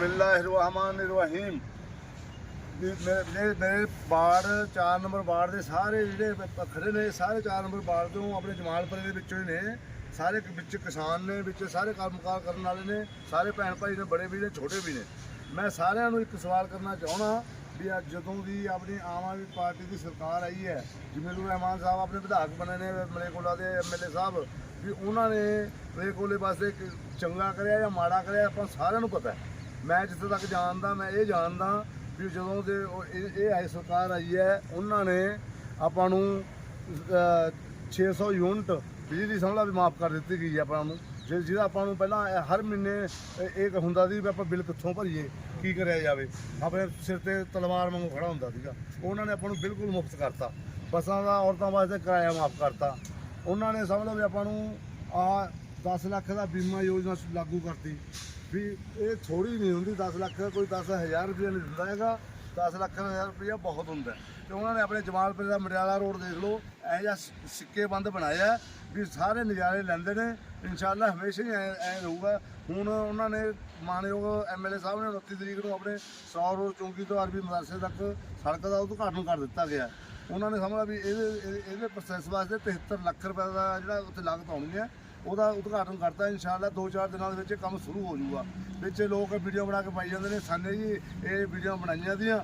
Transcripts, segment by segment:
ਬਿਸਮਿਲ੍ਲਾਹਿਰਰਹਿਮਾਨਿਰਰਹੀਮ। ਵੀ ਮੇਰੇ ਮੇਰੇ- ਮੇਰੇ ਵਾਰਡ 4 ਨੰਬਰ ਵਾਰਡ ਦੇ ਸਾਰੇ ਜਿਹੜੇ ਪ- ਖੜੇ ਨੇ, ਸਾਰੇ 4 ਨੰਬਰ ਵਾਰਡ ਤੋਂ ਆਪਣੇ ਜਮਾਲਪੁਰੇ ਦੇ ਵਿੱਚੋਂ ਹੀ ਨੇ। ਸਾਰੇ ਵਿੱਚ ਕਿਸਾਨ ਨੇ, ਵਿੱਚ ਸਾਰੇ ਕੰਮਕਾਰ ਕਰਨ ਵਾਲੇ ਨੇ, ਸਾਰੇ ਭੈਣ ਭਾਈ ਨੇ, ਬੜੇ ਵੀ ਨੇ, ਛੋਟੇ ਵੀ ਨੇ। ਮੈਂ ਸਾਰਿਆਂ ਨੂੰ ਇੱਕ ਸਵਾਲ ਕਰਨਾ ਚਾਹਣਾ ਵੀ ਅੱਜ ਜਦੋਂ ਦੀ ਆਪਣੀ ਆਮ ਆਦਮੀ ਪਾਰਟੀ ਦੀ ਸਰਕਾਰ ਆਈ ਹੈ ਜਮੀਲੁਰ ਰਹਿਮਾਨ ਸਾਹਿਬ ਆਪਣੇ ਵਿਧਾਇਕ ਬਣੇ ਨੇ, ਮਲੇਕੋਲਾ ਦੇ ਐਮਐਲਏ ਸਾਹਿਬ, ਵੀ ਉਹਨਾਂ ਨੇ ਮਲੇਕੋਲੇ ਵਾਸਤੇ ਚੰਗਾ ਕਰਿਆ ਜਾਂ ਮਾੜਾ ਕਰਿਆ, ਆਪਾਂ ਸਾਰਿਆਂ ਨੂੰ ਪਤਾ ਹੈ। ਮੈਂ ਜਿੱਥੇ ਤੱਕ ਜਾਣਦਾ ਮੈਂ ਇਹ ਜਾਣਦਾ ਵੀ ਜਦੋਂ ਦੇ ਇਹ ਆਈ ਸਰਕਾਰ ਆਈ ਹੈ ਉਹਨਾਂ ਨੇ ਆਪਾਂ ਨੂੰ ਅਹ, 600 ਯੂਨਿਟ ਬਿਜਲੀ ਸਮਝਲਾ ਵੀ ਮਾਫ ਕਰ ਦਿੱਤੀ ਗਈ ਹੈ ਆਪਾਂ ਨੂੰ। ਜਿ- ਜਿਹਦਾ ਆਪਾਂ ਨੂੰ ਪਹਿਲਾਂ ਹਰ ਮਹੀਨੇ ਇਹ ਇਹ ਹੁੰਦਾ ਸੀ ਵੀ ਆਪਾਂ ਬਿੱਲ ਕਿੱਥੋਂ ਭਰੀਏ ਕੀ ਕਰਿਆ ਜਾਵੇ। ਆਪਣੇ ਸਿਰ ਤੇ ਤਲਵਾਰ ਵਾਂਗੂ ਖੜਾ ਹੁੰਦਾ ਸੀਗਾ। ਉਹਨਾਂ ਨੇ ਆਪਾਂ ਨੂੰ ਬਿਲਕੁਲ ਮੁਫਤ ਕਰਤਾ। ਬੱਸਾਂ ਦਾ ਔਰਤਾਂ ਵਾਸਤੇ ਕਿਰਾਇਆ ਮਾਫ ਕਰਤਾ। ਉਹਨਾਂ ਨੇ ਸਮਝ ਲਓ ਵੀ ਆਪਾਂ ਨੂੰ ਆ 10 ਲੱਖ ਦਾ ਬੀਮਾ ਯੋਜਨਾ ਲਾਗੂ ਕਰਤੀ। ਵੀ ਇਹ ਥੋੜੀ ਨਹੀਂ ਹੁੰਦੀ 10 ਲੱਖ ਕੋਈ 10000 ਰੁਪਏ ਨਹੀਂ ਦਿੰਦਾ ਹੈਗਾ। 10 ਲੱਖ ਹਜ਼ਾਰ ਰੁਪਏ ਬਹੁਤ ਹੁੰਦਾ ਹੈ। ਤੇ ਉਹਨਾਂ ਨੇ ਆਪਣੇ ਜਮਾਲਪੁਰ ਦਾ ਮਰਿਆਲਾ ਰੋਡ ਦੇਖ ਲਓ, ਇਹ ਜਿਹਾ ਸ- ਸਿੱਕੇ ਬੰਦ ਬਣਾਇਆ ਵੀ ਸਾਰੇ ਨਜ਼ਾਰੇ ਲੈਂਦੇ ਨੇ। ਇਨਸ਼ਾਅੱਲਾ ਹਮੇਸ਼ਾ ਹੀ ਐ ਐ ਰਹੂਗਾ। ਹੁਣ ਉਹਨਾਂ ਨੇ ਮਾਨਯੋਗ ਐਮਐਲਏ ਸਾਹਿਬ ਨੇ 29 ਤਰੀਕ ਨੂੰ ਆਪਣੇ 100 ਰੋਡ ਚੌਂਕੀ ਤੋਂ ਅਰਬੀ ਮਦਰਸੇ ਤੱਕ ਸੜਕ ਦਾ ਉਦਘਾਟਨ ਕਰ ਦਿੱਤਾ ਗਿਆ। ਉਹਨਾਂ ਨੇ ਸਮਝਿਆ ਵੀ ਇਹਦੇ, ਇਹਦੇ- ਇਹਦੇ ਪ੍ਰੋਸੈਸ ਵਾਸਤੇ 73 ਲੱਖ ਰੁਪਏ ਦਾ ਜਿਹੜਾ ਉੱਥੇ ਲਾਗਤ ਆਉਣੀ ਹੈ। ਉਹਦਾ ਉਦਘਾਟਨ ਕਰਤਾ ਇਨਸ਼ਾਅੱਲਾ 2-4 ਦਿਨਾਂ ਦੇ ਵਿੱਚ ਕੰਮ ਸ਼ੁਰੂ ਹੋ ਜਾਊਗਾ। ਵਿੱਚ ਲੋਕ ਵੀਡੀਓ ਬਣਾ ਕੇ ਪਾਈ ਜਾਂਦੇ ਨੇ, ਸਾਨੇ ਜੀ, ਇਹ ਵੀਡੀਓ ਬਣਾਈਆਂ ਦੀਆਂ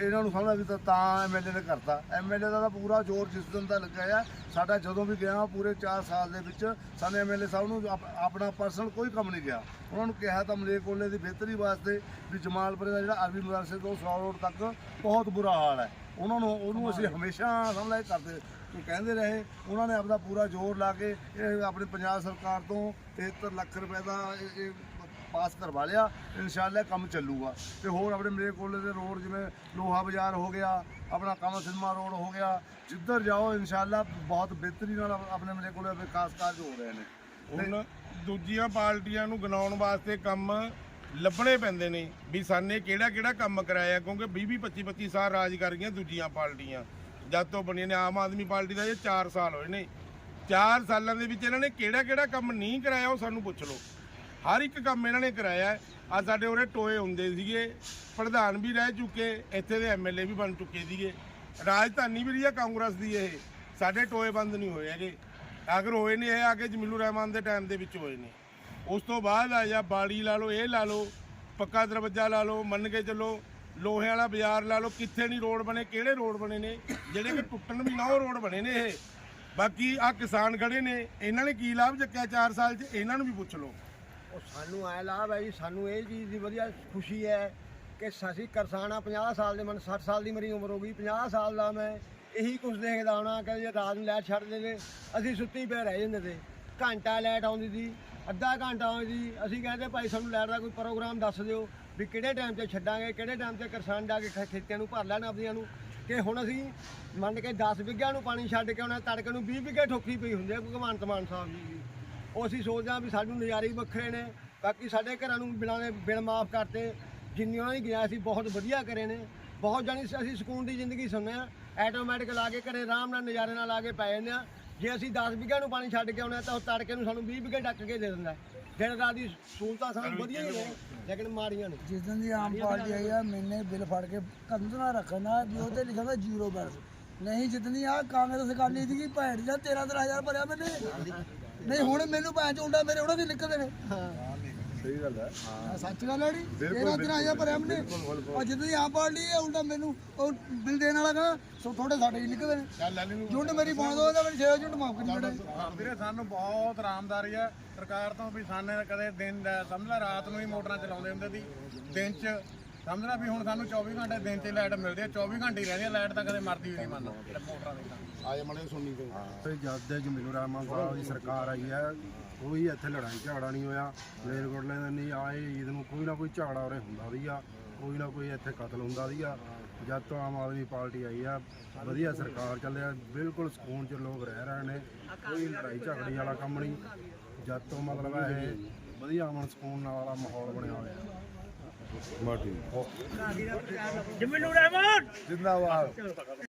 ਇਹਨਾਂ ਨੂੰ ਸਮਝਦਾ ਵੀ ਤਾਂ- ਤਾਂ ਐਮਐਲਏ ਨੇ ਕਰਤਾ। ਐਮਐਲਏ ਦਾ ਤਾਂ ਪੂਰਾ ਜ਼ੋਰ ਜਿਸ ਦਿਨ ਦਾ ਲੱਗਾ ਆ, ਸਾਡਾ ਜਦੋਂ ਵੀ ਗਿਆ ਪੂਰੇ 4 ਸਾਲ ਦੇ ਵਿੱਚ, ਸਾਨੂੰ ਐਮਐਲਏ ਸਾਹਿਬ ਨੂੰ ਆਪਣਾ ਪਰਸਨਲ ਕੋਈ ਕੰਮ ਨਹੀਂ ਗਿਆ। ਉਹਨਾਂ ਨੂੰ ਕਿਹਾ ਤਾਂ ਮਲੇਕੋਲੇ ਦੀ ਬਿਹਤਰੀ ਵਾਸਤੇ ਵੀ ਜਮਾਲਪੁਰੇ ਦਾ ਜਿਹੜਾ ਅਰਬੀ ਮਦਰਸੇ ਤੋਂ ਸੌ ਰੋਡ ਤੱਕ ਬਹੁਤ ਬੁਰਾ ਹਾਲ ਹੈ। ਉਹਨਾਂ ਨੂੰ ਉਹਨੂੰ ਅਸੀਂ ਹਮੇਸ਼ਾ ਸਮਝਦਾ ਇਹ ਕਰਦੇ ਕਹਿੰਦੇ ਰਹੇ, ਉਹਨਾਂ ਨੇ ਆਪਦਾ ਪੂਰਾ ਜ਼ੋਰ ਲਾ ਕੇ ਇਹ ਆਪਣੀ ਪੰਜਾਬ ਸਰਕਾਰ ਤੋਂ 73 ਲੱਖ ਰੁਪਏ ਦਾ ਇਹ- ਪਾਸ ਕਰਵਾ ਲਿਆ, ਇਨਸ਼ਾਅੱਲਾ ਕੰਮ ਚੱਲੂਗਾ। ਤੇ ਹੋਰ ਆਪਣੇ ਮੇਰੇ ਕੋਲ ਦੇ ਰੋਡ ਜਿਵੇਂ ਲੋਹਾ ਬਾਜ਼ਾਰ ਹੋ ਗਿਆ, ਆਪਣਾ ਕਮਲ ਸਿਨਮਾ ਰੋਡ ਹੋ ਗਿਆ, ਜਿੱਧਰ ਜਾਓ ਇਨਸ਼ਾਅੱਲਾ ਬਹੁਤ ਬਿਹਤਰੀ ਨਾਲ ਆਪਣੇ ਮੇਰੇ ਕੋਲ ਵਿਕਾਸ ਕਾਰਜ ਹੋ ਰਹੇ ਨੇ। ਹੁਣ ਦੂਜੀਆਂ ਪਾਰਟੀਆਂ ਨੂੰ ਗਨਾਉਣ ਵਾਸਤੇ ਕੰਮ ਲੱਭਣੇ ਪੈਂਦੇ ਨੇ, ਵੀ ਸਾਨੇ ਕਿਹੜਾ ਕਿਹੜਾ ਕੰਮ ਕਰਾਇਆ, ਕਿਉਂਕਿ 20 20 25 25 ਸਾਲ ਰਾਜ ਕਰ ਗਈਆਂ ਦੂਜੀਆਂ ਪਾਰਟੀਆਂ। ਜਦ ਤੋਂ ਬਣੀਆਂ ਨੇ ਆਮ ਆਦਮੀ ਪਾਰਟੀ ਦਾ ਇਹ 4 ਸਾਲ ਹੋਏ ਨੇ। 4 ਸਾਲਾਂ ਦੇ ਵਿੱਚ ਇਹਨਾਂ ਨੇ ਕਿਹੜਾ ਕਿਹੜਾ ਕੰਮ ਨਹੀਂ ਕਰਾਇਆ ਉਹ ਸਾਨੂੰ ਪੁੱਛ ਲਓ। ਹਰ ਇੱਕ ਕੰਮ ਇਹਨਾਂ ਨੇ ਕਰਾਇਆ। ਆ ਸਾਡੇ ਉਰੇ ਟੋਏ ਹੁੰਦੇ ਸੀਗੇ। ਪ੍ਰਧਾਨ ਵੀ ਰਹਿ ਚੁੱਕੇ, ਇੱਥੇ ਦੇ ਐਮਐਲਏ ਵੀ ਬਣ ਚੁੱਕੇ ਸੀਗੇ। ਰਾਜਧਾਨੀ ਵੀ ਰਹੀ ਹੈ ਕਾਂਗਰਸ ਦੀ ਇਹ। ਸਾਡੇ ਟੋਏ ਬੰਦ ਨਹੀਂ ਹੋਏ ਹੈਗੇ। ਅਗਰ ਹੋਏ ਨੇ ਇਹ ਆਗੇ ਜਮੀਲੂ ਰਹਿਮਾਨ ਦੇ ਟਾਈਮ ਦੇ ਵਿੱਚ ਹੋਏ ਨੇ। ਉਸ ਤੋਂ ਬਾਅਦ ਆ ਜਾ ਬਾੜੀ ਲਾ ਲਓ, ਇਹ ਲਾ ਲਓ, ਪੱਕਾ ਦਰਵਾਜ਼ਾ ਲਾ ਲਓ, ਮੰਨ ਕੇ ਚੱਲੋ। ਲੋਹੇ ਵਾਲਾ ਬਾਜ਼ਾਰ ਲਾ ਲਓ, ਕਿੱਥੇ ਨਹੀਂ ਰੋਡ ਬਣੇ, ਕਿਹੜੇ ਰੋਡ ਬਣੇ ਨੇ? ਜਿਹੜੇ ਕਿ ਟੁੱਟਣ ਵੀ ਨਾ, ਉਹ ਰੋਡ ਬਣੇ ਨੇ ਇਹ। ਬਾਕੀ ਆ ਕਿਸਾਨ ਖੜੇ ਨੇ, ਇਹਨਾਂ ਨੇ ਕੀ ਲਾਭ ਚੱਕਿਆ 4 ਸਾਲ 'ਚ? ਇਹਨਾਂ ਨੂੰ ਵੀ ਪੁੱਛ ਲਓ। ਉਹ ਸਾਨੂੰ ਐ ਲਾਭ ਹੈ ਜੀ, ਸਾਨੂੰ ਇਹ ਚੀਜ਼ ਦੀ ਵਧੀਆ ਖੁਸ਼ੀ ਹੈ ਕਿ ਅਸੀਂ ਕਿਸਾਨ ਆ 50 ਸਾਲ ਦੇ ਮਨ 60 ਸਾਲ ਦੀ ਮੇਰੀ ਉਮਰ ਹੋ ਗਈ 50 ਸਾਲ ਦਾ ਮੈਂ ਇਹੀ ਕੁਝ ਦੇਖਦਾ ਹੋਣਾ ਕਿ ਜੇ ਰਾਤ ਨੂੰ ਲੈਟ ਛੱਡ ਦਿੰਦੇ ਅਸੀਂ ਸੁੱਤੀ ਪਏ ਰਹਿ ਜਾਂਦੇ ਤੇ। ਘੰਟਾ ਲੈਟ ਆਉਂਦੀ ਸੀ, ਅੱਧਾ ਘੰਟਾ ਆਉਂਦੀ ਸੀ, ਅਸੀਂ ਕਹਿੰਦੇ ਭਾਈ ਸਾਨੂੰ ਲੈਟ ਦਾ ਕੋਈ ਪ੍ਰੋਗਰਾਮ ਦੱਸ ਦਿਓ। ਵੀ ਕਿਹੜੇ ਟਾਈਮ ਤੇ ਛੱਡਾਂਗੇ, ਕਿਹੜੇ ਟਾਈਮ ਤੇ ਕਿਸਾਨ ਜਾ ਕੇ ਖ- ਖੇਤੀਆਂ ਨੂੰ ਭਰ ਲੈਣ ਆਪਦੀਆਂ ਨੂੰ, ਕਿ ਹੁਣ ਅਸੀਂ ਮੰਨ ਕੇ 10 ਵਿਗਿਆਂ ਨੂੰ ਪਾਣੀ ਛੱਡ ਕੇ ਆਉਣਾ, ਤੜਕੇ ਨੂੰ 20 ਵਿਗੇ ਠੋਕੀ ਪਈ ਹੁੰਦੀ ਹੈ ਭਗਵੰਤ ਮਾਨ ਸਾਹਿਬ ਜੀ ਦੀ। ਉਹ ਅਸੀਂ ਸੋਚਦੇ ਹਾਂ ਵੀ ਸਾਨੂੰ ਨਜ਼ਾਰੇ ਹੀ ਵੱਖਰੇ ਨੇ, ਬਾਕੀ ਸਾਡੇ ਘਰਾਂ ਨੂੰ ਬਿਨਾਂ ਦੇ ਬਿਲ ਮਾਫ ਕਰਤੇ, ਜਿੰਨੀਆਂ ਹੀ ਗਿਆ ਸੀ ਬਹੁਤ ਵਧੀਆ ਕਰੇ ਨੇ। ਬਹੁਤ ਜਾਣੀ ਅਸੀਂ ਸਕੂਨ ਦੀ ਜ਼ਿੰਦਗੀ ਸੁਣਨੇ ਆ ਆਟੋਮੈਟਿਕ ਲਾ ਕੇ ਘਰੇ ਆਰਾਮ ਨਾਲ ਨਜ਼ਾਰੇ ਨਾਲ ਲਾ ਕੇ ਪੈ ਜਾਂਦੇ ਆ ਜੇ ਅਸੀਂ 10 ਵਿਗਾ ਨੂੰ ਪਾਣੀ ਛੱਡ ਕੇ ਆਉਣਾ ਤਾਂ ਉਹ ਤੜਕੇ ਨੂੰ ਸਾਨੂੰ 20 ਵਿਗੇ ਡੱਕ ਕੇ ਦੇ ਦਿੰਦਾ। ਦਿਨ ਰਾਤ ਦੀ ਸਹੂਲਤਾਂ ਸਾਨੂੰ ਵਧੀਆ ਹੀ ਨੇ ਲੇਕਿਨ ਮਾੜੀਆਂ ਨੇ। ਜਿਸ ਦਿਨ ਦੀ ਆਮ ਪਾਰਟੀ ਆਈ ਆ ਮੈਨੇ ਬਿੱਲ ਫੜ ਕੇ ਕੰਧ ਨਾਲ ਰੱਖਣਾ ਵੀ ਉਹਤੇ ਲਿਖਿਆ ਹੁੰਦਾ ਜ਼ੀਰੋ ਬੈਲੈਂਸ। ਨਹੀਂ ਜਿੱਦਣੀ ਆ ਕਾਂਗਰਸ ਅਕਾਲੀ ਦੀ ਕੀ ਭੈਣ ਜਾਂ 13 13000 ਭਰਿਆ ਮੈਨੇ। ਨਹੀਂ ਹੁਣ ਮੈਨੂੰ ਭੈਣ ਚ ਉਲਟਾ ਮੇਰੇ ਉਹਨਾਂ ਦੀ ਨਿਕਲਦੇ ਨੇ। ਸਹੀ ਗੱਲ ਹੈ। ਆਹ ਸੱਚ ਗੱਲ ਹੈ ਨੀ ਬਿਲਕੁਲ, 13 13000 ਭਰਿਆ ਮੈਨੇ ਔਰ ਜਿੱਦਾਂ ਦੀ ਆਮ ਪਾਰਟੀ ਹੈ ਉਲਟਾ ਮੈਨੂੰ ਉਹ ਬਿੱਲ ਦੇਣ ਵਾਲਾ ਕਹਣਾ ਸੋ ਥੋੜੇ ਸਾਡੇ ਹੀ ਨਿਕਲਦੇ ਨੇ। ਜੁੰਡ ਮੇਰੀ ਪਾਉਣ ਦੋ ਉਹਦਾ ਮੈਨੂੰ 6 ਜੁੰਡ ਮਾਫ ਕਰੀ ਬੜਾ ਵੀਰੇ ਸਾਨੂੰ ਬਹੁਤ ਆਰਾਮਦਾਰੀ ਆ ਸਰਕਾਰ ਤੋਂ ਵੀ ਸਾਨੇ ਕਦੇ ਦਿਨ ਸਮਝ ਲੈ ਰਾਤ ਨੂੰ ਹੀ ਮੋਟਰਾਂ ਚਲਾਉਂਦੇ ਹੁੰਦੇ ਸੀ। ਦਿਨ 'ਚ ਸਮਝ ਲੈ ਵੀ ਹੁਣ ਸਾਨੂੰ 24 ਘੰਟੇ ਦਿਨ 'ਚ ਲਾਈਟ ਮਿਲਦੀ ਆ 24 ਘੰਟੇ ਹੀ ਰਹਿੰਦੀ ਆ ਲਾਈਟ ਤਾਂ ਕਦੇ ਮਰਦੀ ਵੀ ਨਹੀਂ ਮੰਨ ਮੋਟਰਾਂ ਦੀ ਤਾਂ। ਆਏ ਮਲੇ ਸੁਣੀ ਤੋਂ ਤੇ ਜਦ ਦੇ ਜਮੀਲੂ ਰਹਿਮਾਨ ਸਾਹਿਬ ਦੀ ਸਰਕਾਰ ਆਈ ਹੈ ਕੋਈ ਇੱਥੇ ਲੜਾਈ ਝਗੜਾ ਨਹੀਂ ਹੋਇਆ। ਮਲੇਰਕੋਟਲੇ ਦੇ ਨਹੀਂ ਆਏ ਈਦ ਨੂੰ ਕੋਈ ਨਾ ਕੋਈ ਝਗੜਾ ਉਰੇ ਹੁੰਦਾ ਸੀਗਾ ਕੋਈ ਨਾ ਕੋਈ ਇੱਥੇ ਕਤਲ ਹੁੰਦਾ ਸੀਗਾ ਜਦ ਤੋਂ ਆਮ ਆਦਮੀ ਪਾਰਟੀ ਆਈ ਆ ਵਧੀਆ ਸਰਕਾਰ ਚੱਲਿਆ ਬਿਲਕੁਲ ਸਕੂਨ ਚ ਲੋਕ ਰਹਿ ਰਹੇ ਨੇ ਕੋਈ ਲੜਾਈ ਝਗੜੀ ਵਾਲਾ ਕੰਮ ਨਹੀਂ। ਜਦ ਤੋਂ ਮਤਲਬ ਇਹ ਵਧੀਆ ਅਮਨ ਸਕੂਨ ਨਾਲ ਵਾਲਾ ਮਾਹੌਲ ਬਣਿਆ ਹੋਇਆ। ਜਿੰਦਾਬਾਦ।